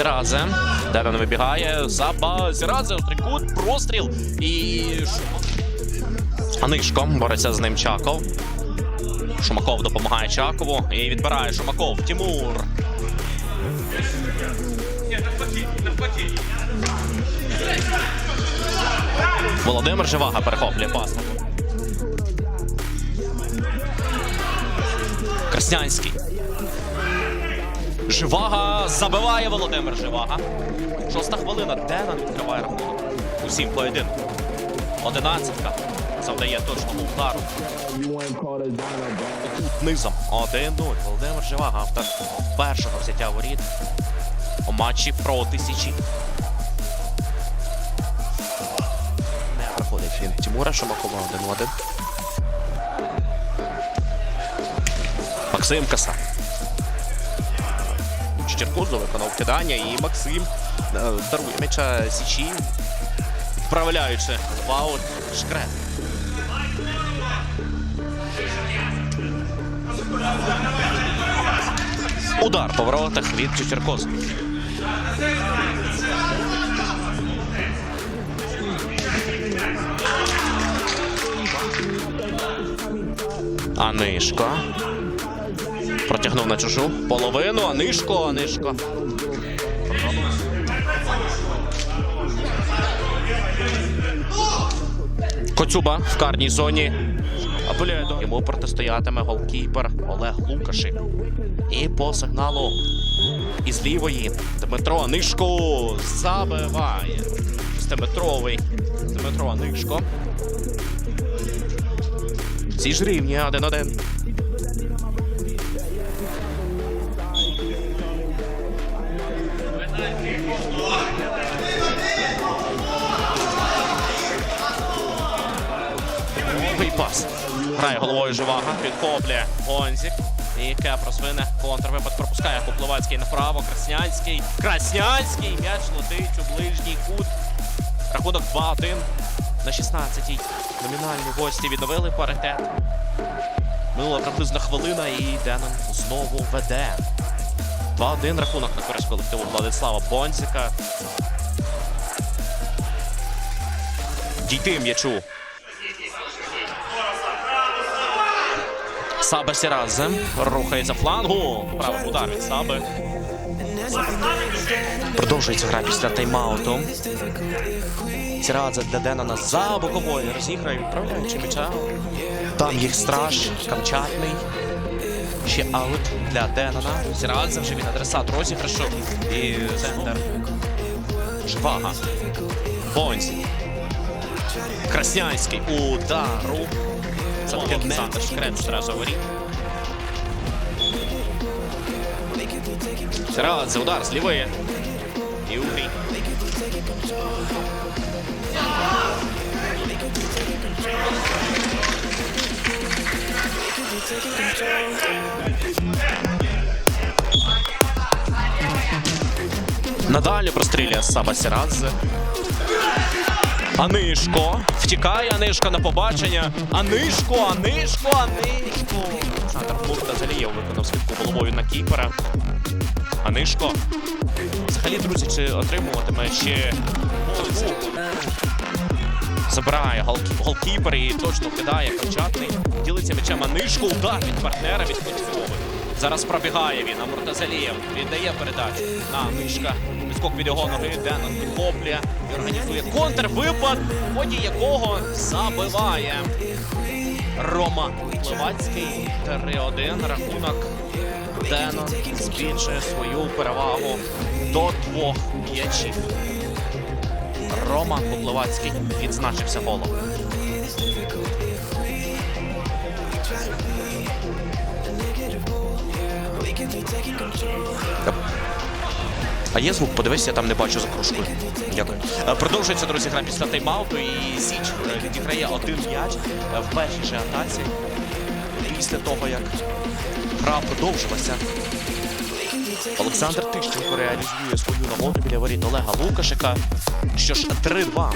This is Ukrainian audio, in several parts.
Сірадзе. Девен вибігає. Саба Сірадзе. Трикут. Простріл. І Анишко бореться з ним Чаков. Шумаков допомагає Чакову. І відбирає Шумаков. Тимур. Володимир Живага перехоплює пас. Краснянський. Живага забиває Володимир Живага. Шоста хвилина. Денан відкриває рахунок. Усім поєдинку. Одинадцятка. Завдає точного удару. Низом. 1-0. Володимир Живага, автор першого взяття воріт у матчі проти Січі. Не проходить він Тимура Шумакова 1-1. Максим Каса. Черкозу виконав кидання і Максим е, дарує м'яча Січі. Відправляючи в аут Шкрет. Удар по воротах від Чечеркозу. Анишко. Протягнув на чужу половину. Анишко, Анишко. Коцюба в карній зоні. Апелює до йому протистоятиме голкіпер Олег Лукашик. І по сигналу із лівої Дмитро Анишко забиває. Шестиметровий Дмитро Анишко. Ці ж рівні 1-1. Грає головою Живага, підхоплює Онзік. І Кеп розвине. Контрвипад пропускає Купловацький направо. Краснянський. Краснянський. М'яч летить у ближній кут. Рахунок 2-1 на 16-й. Номінальні гості відновили паритет. Минула приблизно хвилина і Денон знову веде. 2-1 рахунок на користь колективу Владислава Бонзіка. Дійти м'ячу. Саба Сірадзе рухається флангу. Правий удар від Саби. Продовжується гра після тайм-ауту. Сірадзе для Денона за боковою розіграє, відправляючи м'яча. Там їх страж, камчатний. Ще аут для Денона. Сірадзе вже він адресат розіграшу. І центр. Жвага. Бонзі. Краснянський. Удару. Це Олександр Шкрет одразу воріт. Сірадзе, удар з. І угрій. Надалі прострілює Саба Сірадзе. Анишко. Втікає Анишко на побачення. Анишко, Анишко, Анишко. Олександр Муртазалієв виконав скидку головою на кіпера. Анишко. Взагалі, друзі, чи отримуватиме ще голову? Забирає голкіпер і точно кидає Камчатний. Ділиться м'ячем Анишко. Удар від партнера від Кольцової. Зараз пробігає він, а Муртазалієв віддає передачу на Анишка. Відскок від його ноги, Денон підхоплює і організує контрвипад, в ході якого забиває Рома Левацький. 3-1. Рахунок Денон збільшує свою перевагу до двох м'ячів. Рома Поплавацький відзначився голом. А є звук, подивись, я там не бачу за кружкою. Дякую. Е, Продовжується, друзі, гра після тайм-ауту і Січ е, відіграє один м'яч е, в першій же атаці. Після того, як гра продовжилася. Олександр Тищенко реалізує свою нагоду біля воріт Олега Лукашика. Що ж, 3-2.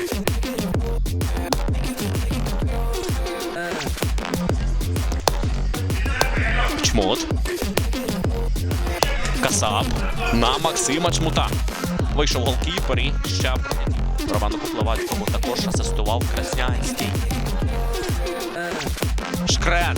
Чмот. Касап на Максима Чмута. Вийшов голкіпер і ще. Роману Куплевацькому також асистував Краснянський. Шкрен